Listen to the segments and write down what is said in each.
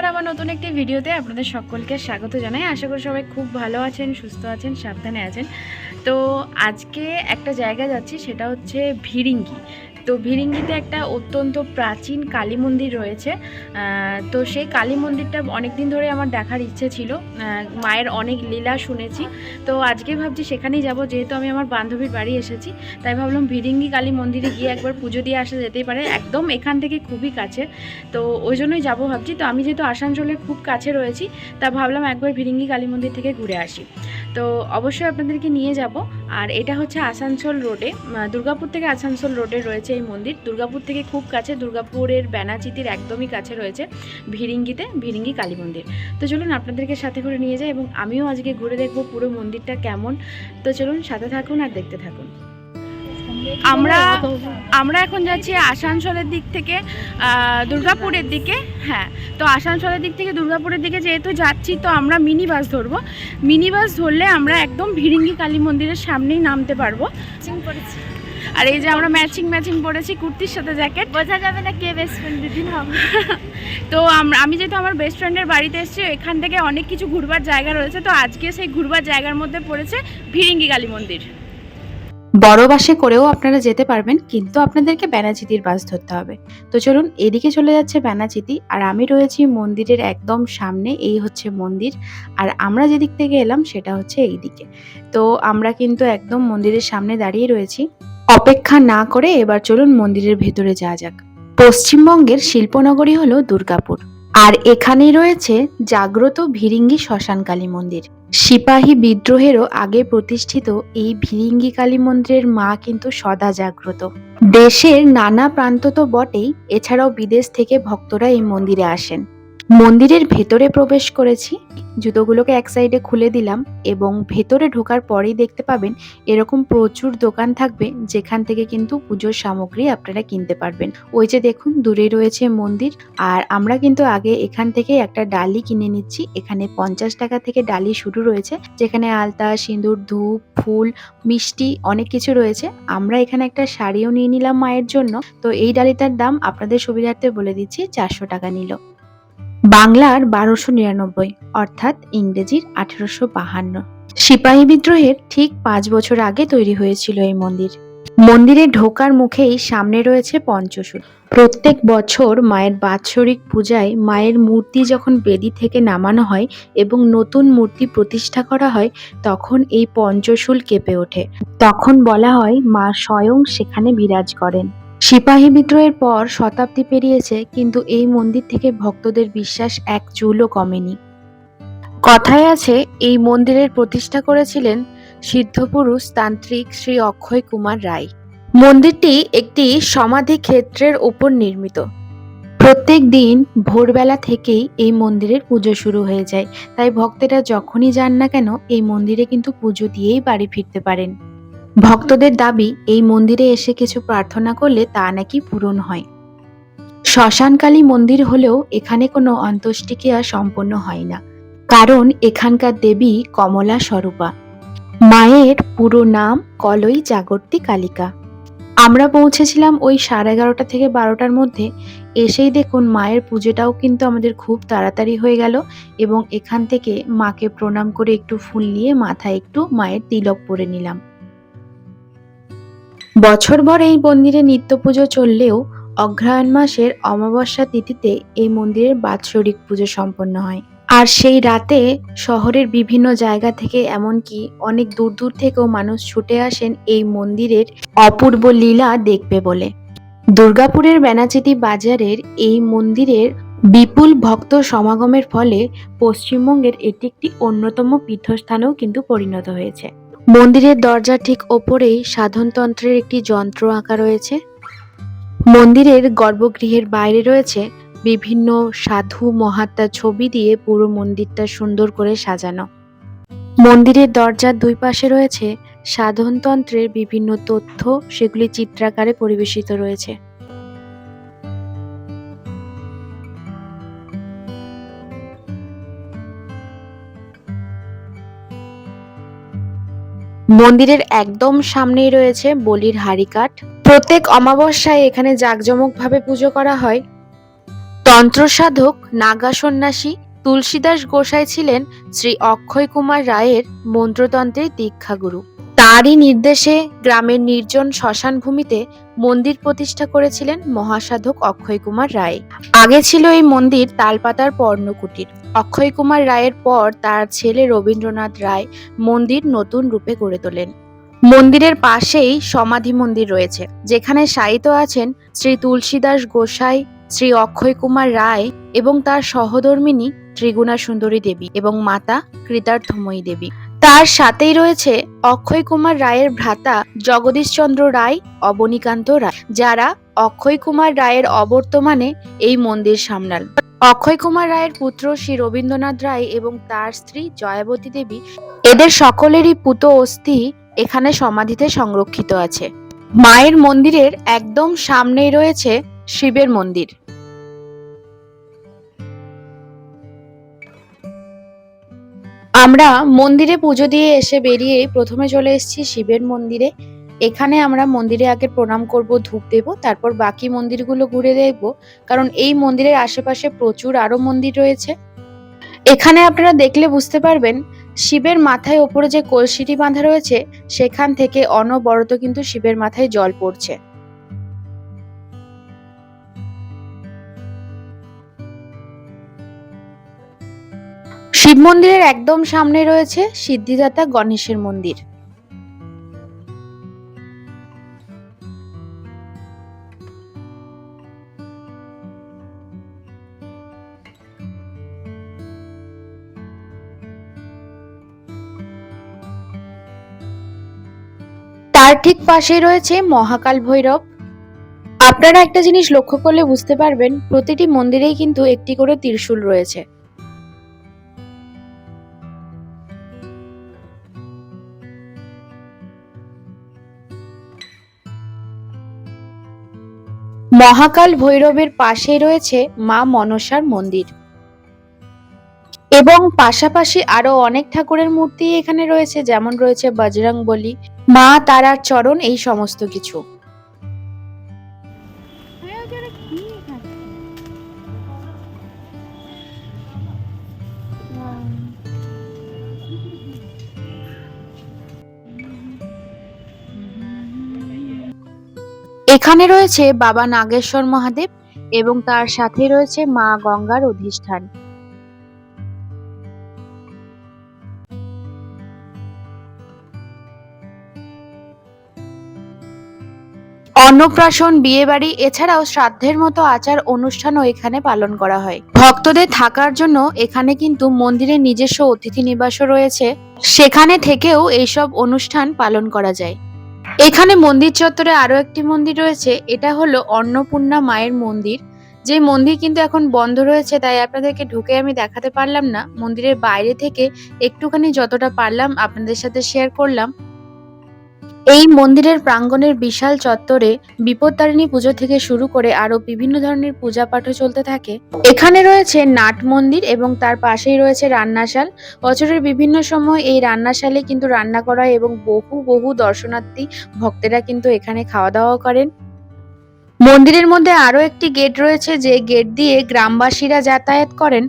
নমস্কার আমার নতুন একটি ভিডিওতে আপনাদের সকলকে স্বাগত জানাই। আশা করি সবাই খুব ভালো আছেন, সুস্থ আছেন, সাবধানে আছেন। তো আজকে একটা জায়গা যাচ্ছি, সেটা হচ্ছে ভিরিঙ্গি। তো ভিরিঙ্গিতে একটা অত্যন্ত প্রাচীন কালী মন্দির রয়েছে তো সেই কালী মন্দিরটা অনেক দিন ধরে আমার দেখার ইচ্ছে ছিল মায়ের অনেক লীলা শুনেছি, তো আজকে ভাবছি সেখানেই যাব যেহেতু আমি আমার বান্ধবীর বাড়ি এসেছি, তাই ভাবলাম ভিরিঙ্গি কালী মন্দিরে গিয়ে একবার পুজো দিয়ে আসা যেতেই পারে, একদম এখান থেকে খুবই কাছে, তো ওই জন্যই যাব ভাবছি, তো আমি যেহেতু আসানসোলের খুব কাছে রয়েছি, তা ভাবলাম একবার ভিরিঙ্গি কালী মন্দির থেকে ঘুরে আসি। তো অবশ্যই আপনাদেরকে নিয়ে যাব। আর এটা হচ্ছে আসানসোল রোডে। দুর্গাপুর থেকে আসানসোল রোডে রয়েছে এই মন্দির। দুর্গাপুর থেকে খুব কাছে, দুর্গাপুরের ব্যানাচিতির একদমই কাছে রয়েছে ভিরিঙ্গিতে, ভিরিঙ্গি কালী মন্দির। তো চলুন আপনাদেরকে সাথে করে নিয়ে যাই এবং আমিও আজকে ঘুরে দেখব পুরো মন্দিরটা কেমন। তো চলুন সাথে থাকুন আর দেখতে থাকুন। আমরা আমরা এখন যাচ্ছি আসানসোলের দিক থেকে দুর্গাপুরের দিকে হ্যাঁ। তো আসানসোলের দিক থেকে দুর্গাপুরের দিকে যেহেতু যাচ্ছি তো আমরা মিনি বাস ধরবো। মিনি বাস ধরলে আমরা একদম ভিরিঙ্গি কালী মন্দিরের সামনেই নামতে পারব। আর এই যে আমরা ম্যাচিং ম্যাচিং পরেছি কুর্তির সাথে জ্যাকেট। বোঝা যাবে না কে বেস্ট ফ্রেন্ড দিদিন হবে। তো আমি যেহেতু আমার বেস্ট ফ্রেন্ডের বাড়িতে এসেছি এখান থেকে অনেক কিছু ঘুরবার জায়গা রয়েছে তো আজকে সেই ঘুরবার জায়গার মধ্যে পড়েছে ভিরিঙ্গি কালী মন্দির। বড় বাসে করেও আপনারা যেতে পারবেন, কিন্তু আপনাদেরকে ব্যানাচিতির বাস ধরতে হবে। তো চলুন, এদিকে চলে যাচ্ছে ব্যানাচিতি আর আমি রয়েছি মন্দিরের একদম সামনে, এই হচ্ছে মন্দির। আর আমরা যেদিক থেকে এলাম, সেটা হচ্ছে এই দিকে। তো আমরা কিন্তু একদম মন্দিরের সামনে দাঁড়িয়ে রয়েছি। অপেক্ষা না করে এবার চলুন মন্দিরের ভেতরে যাওয়া যাক। পশ্চিমবঙ্গের শিল্পনগরী হলো দুর্গাপুর। আর এখানেই রয়েছে জাগ্রত ভিরিঙ্গি শ্মশানকালী মন্দির। সিপাহী বিদ্রোহেরও আগে প্রতিষ্ঠিত এই ভিরিঙ্গি কালী মন্দিরের মা কিন্তু সদা জাগ্রত। দেশের নানা প্রান্ত তো বটেই, এছাড়াও বিদেশ থেকে ভক্তরা এই মন্দিরে আসেন। মন্দিরের ভেতরে প্রবেশ করেছি। জুতোগুলোকে এক সাইডে খুলে দিলাম এবং ভেতরে ঢোকার পরেই দেখতে পাবেন এরকম প্রচুর দোকান থাকবে যেখান থেকে কিন্তু পুজোর সামগ্রী আপনারা কিনতে পারবেন। ওই যে দেখুন, দূরে রয়েছে মন্দির আর আমরা কিন্তু আগে এখান থেকে একটা ডালি কিনে নিচ্ছি। এখানে পঞ্চাশ টাকা থেকে ডালি শুরু রয়েছে যেখানে আলতা, সিঁদুর, ধূপ, ফুল, মিষ্টি অনেক কিছু রয়েছে। আমরা এখানে একটা শাড়িও নিয়ে নিলাম মায়ের জন্য। তো এই ডালিটার দাম আপনাদের সুবিধার্থে বলে দিচ্ছি, চারশো টাকা নিল। বাংলার বারোশো নিরানব্বই, অর্থাৎ ইংরেজির আঠেরোশো বাহান্ন। সিপাহী বিদ্রোহের ঠিক পাঁচ বছর আগে তৈরি হয়েছিল এই মন্দির। মন্দিরে ঢোকার মুখেই সামনে রয়েছে পঞ্চশূল প্রত্যেক বছর মায়ের বাৎসরিক পূজায় মায়ের মূর্তি যখন বেদি থেকে নামানো হয় এবং নতুন মূর্তি প্রতিষ্ঠা করা হয়, তখন এই পঞ্চশূল কেঁপে ওঠে। তখন বলা হয় মা স্বয়ং সেখানে বিরাজ করেন। সিপাহী বিদ্রোহের পর শতাব্দী পেরিয়েছে, কিন্তু এই মন্দির থেকে ভক্তদের বিশ্বাস এক চুলও কমেনি। কথায় আছে, এই মন্দিরের প্রতিষ্ঠা করেছিলেন সিদ্ধপুরুষ তান্ত্রিক শ্রী অক্ষয় কুমার রায়। মন্দিরটি একটি সমাধি ক্ষেত্রের ওপর নির্মিত। প্রত্যেক দিন ভোরবেলা থেকেই এই মন্দিরের পুজো শুরু হয়ে যায়। তাই ভক্তেরা যখনই যান না কেন, এই মন্দিরে কিন্তু পুজো দিয়েই বাড়ি ফিরতে পারেন। ভক্তদের দাবি, এই মন্দিরে এসে কিছু প্রার্থনা করলে তা নাকি পূরণ হয়। শ্মশানকালী মন্দির হলেও এখানে কোনো অন্ত্যেষ্টিক্রিয়া সম্পন্ন হয় না। কারণ এখানকার দেবী কমলা স্বরূপা। মায়ের পুরো নাম কলই জাগর্তী কালিকা। আমরা পৌঁছেছিলাম ওই সাড়ে এগারোটা থেকে বারোটার মধ্যে। এসেই দেখুন মায়ের পুজোটাও কিন্তু আমাদের খুব তাড়াতাড়ি হয়ে গেল এবং এখান থেকে মাকে প্রণাম করে একটু ফুল নিয়ে মাথায় একটু মায়ের তিলক পরে নিলাম। বছরভর এই মন্দিরে নিত্য পুজো চললেও অগ্রহায়ণ মাসের অমাবস্যা তিথিতে এই মন্দিরের বাৎসরিক পুজো সম্পন্ন হয়। আর সেই রাতে শহরের বিভিন্ন জায়গা থেকে এমনকি অনেক দূর দূর থেকেও মানুষ ছুটে আসেন এই মন্দিরের অপূর্ব লীলা দেখবে বলে। দুর্গাপুরের বেনাচিতি বাজারের এই মন্দিরের বিপুল ভক্ত সমাগমের ফলে পশ্চিমবঙ্গের এটি একটি অন্যতম পীঠস্থানেও কিন্তু পরিণত হয়েছে। মন্দিরের দরজার ঠিক ওপরেই সাধনতন্ত্রের একটি যন্ত্র আঁকা রয়েছে। মন্দিরের গর্ভগৃহের বাইরে রয়েছে বিভিন্ন সাধু মহাত্মা ছবি দিয়ে পুরো মন্দিরটা সুন্দর করে সাজানো। মন্দিরের দরজার দুই পাশে রয়েছে সাধনতন্ত্রের বিভিন্ন তথ্য, সেগুলি চিত্রাকারে পরিবেশিত রয়েছে। মন্দিরের একদম সামনেই রয়েছে বলির হাড়িকাঠ। প্রত্যেক অমাবস্যায় এখানে জাঁকজমকভাবে পুজো করা হয়। তন্ত্র সাধক নাগা সন্ন্যাসী তুলসীদাস গোসাই ছিলেন শ্রী অক্ষয় কুমার রায়ের মন্ত্রতন্ত্রের দীক্ষাগুরু। তারই নির্দেশে গ্রামের নির্জন শ্মশান ভূমিতে মন্দির প্রতিষ্ঠা করেছিলেন মহাসাধক অক্ষয় কুমার রায়। আগে ছিল এই মন্দির তালপাতার পর্ণকুটির। অক্ষয় কুমার রায়ের পর তার ছেলে রবীন্দ্রনাথ রায় মন্দির নতুন রূপে গড়ে তোলেন। মন্দিরের পাশেই সমাধি মন্দির রয়েছে, যেখানে শায়িত আছেন শ্রী তুলসীদাস গোসাই, শ্রী অক্ষয় কুমার রায় এবং তার সহধর্মিনী ত্রিগুণা সুন্দরী দেবী এবং মাতা কৃতার্থময়ী দেবী। তার সাথেই রয়েছে অক্ষয় কুমার রায়ের ভ্রাতা জগদীশচন্দ্র রায়, অবনীকান্ত রায়, যারা অক্ষয় কুমার রায়ের অবর্তমানে এই মন্দির সামলাল অক্ষয় কুমার রায়ের পুত্র শ্রী রবীন্দ্রনাথ রায় এবং তার স্ত্রী জয়াবতী দেবী, এদের সকলেরই পুত অস্থি এখানে সমাধিতে সংরক্ষিত আছে। মায়ের মন্দিরের একদম সামনেই রয়েছে শিবের মন্দির। আমরা মন্দিরে পুজো দিয়ে এসে বেরিয়ে প্রথমে চলে এসেছি শিবের মন্দিরে। এখানে আমরা মন্দিরে আগে প্রণাম করব, ধূপ দেব, তারপর বাকি মন্দিরগুলো ঘুরে দেখব, কারণ এই মন্দিরের আশেপাশে প্রচুর আরও মন্দির রয়েছে। এখানে আপনারা দেখলে বুঝতে পারবেন, শিবের মাথায় ওপরে যে কলসিটি বাঁধা রয়েছে, সেখান থেকে অনবরত কিন্তু শিবের মাথায় জল পড়ছে। শিব মন্দিরের একদম সামনে রয়েছে সিদ্ধিদাতা গণেশের মন্দির। তার ঠিক পাশেই রয়েছে মহাকাল ভৈরব। আপনারা একটা জিনিস লক্ষ্য করলে বুঝতে পারবেন, প্রতিটি মন্দিরেই কিন্তু একটি করে ত্রিশূল রয়েছে। মহাকাল ভৈরবের পাশেই রয়েছে মা মনসার মন্দির। এবং পাশাপাশি আরও অনেক ঠাকুরের মূর্তি এখানে রয়েছে, যেমন রয়েছে বজরং বলি মা, তারার চরণ, এই সমস্ত কিছু। এখানে রয়েছে বাবা নাগেশ্বর মহাদেব এবং তার সাথে রয়েছে মা গঙ্গার অধিষ্ঠান। অন্নপ্রাশন, বিয়েবাড়ি, এছাড়াও শ্রাদ্ধের মতো আচার অনুষ্ঠানও এখানে পালন করা হয়। ভক্তদের থাকার জন্য এখানে কিন্তু মন্দিরের নিজস্ব অতিথি নিবাসও রয়েছে। সেখানে থেকেও এইসব অনুষ্ঠান পালন করা যায়। এখানে মন্দির চত্বরে আরও একটি মন্দির রয়েছে, এটা হলো অন্নপূর্ণা মায়ের মন্দির। যে মন্দির কিন্তু এখন বন্ধ রয়েছে, তাই আপনাদেরকে ঢুকে আমি দেখাতে পারলাম না। মন্দিরের বাইরে থেকে একটুখানি যতটা পারলাম আপনাদের সাথে শেয়ার করলাম। এই মন্দিরের প্রাঙ্গণের বিশাল চত্বরে বিপত্তারিণী পুজো থেকে শুরু করে আরও বিভিন্ন ধরনের পূজা পাঠও চলতে থাকে। এখানে রয়েছে নাট মন্দির এবং তার পাশেই রয়েছে রান্নাশাল। বছরের বিভিন্ন সময় এই রান্নাশালে কিন্তু রান্না করা হয় এবং বহু বহু দর্শনার্থী ভক্তেরা কিন্তু এখানে খাওয়া দাওয়া করেন। মন্দিরের মধ্যে আরও একটি গেট রয়েছে যে গেট দিয়ে গ্রামবাসীরা যাতায়াত করেন।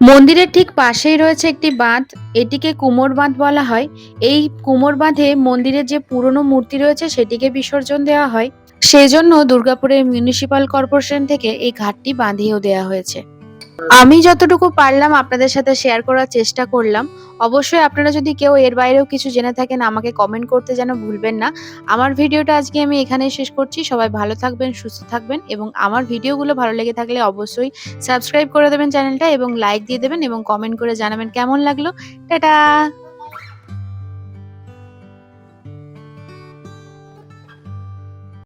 মন্দিরের ঠিক পাশেই রয়েছে একটি বাঁধ। এটিকে কুমোর বাঁধ বলা হয়। এই কুমোর বাঁধে মন্দিরের যে পুরনো মূর্তি রয়েছে, সেটিকে বিসর্জন দেওয়া হয়। সেই জন্য দুর্গাপুরের মিউনিসিপাল কর্পোরেশন থেকে এই ঘাটটি বাঁধিয়েও দেওয়া হয়েছে। আমি যতটুকু পারলাম আপনাদের সাথে শেয়ার করার চেষ্টা করলাম। অবশ্যই আপনারা যদি কেউ এর বাইরেও কিছু জেনে থাকেন, আমাকে কমেন্ট করতে যেন ভুলবেন না। আমার ভিডিওটা আজকে আমি এখানেই শেষ করছি। সবাই ভালো থাকবেন, সুস্থ থাকবেন এবং আমার ভিডিওগুলো ভালো লেগে থাকলে অবশ্যই সাবস্ক্রাইব করে দেবেন চ্যানেলটা এবং লাইক দিয়ে দেবেন এবং কমেন্ট করে জানাবেন কেমন লাগল। টাটা!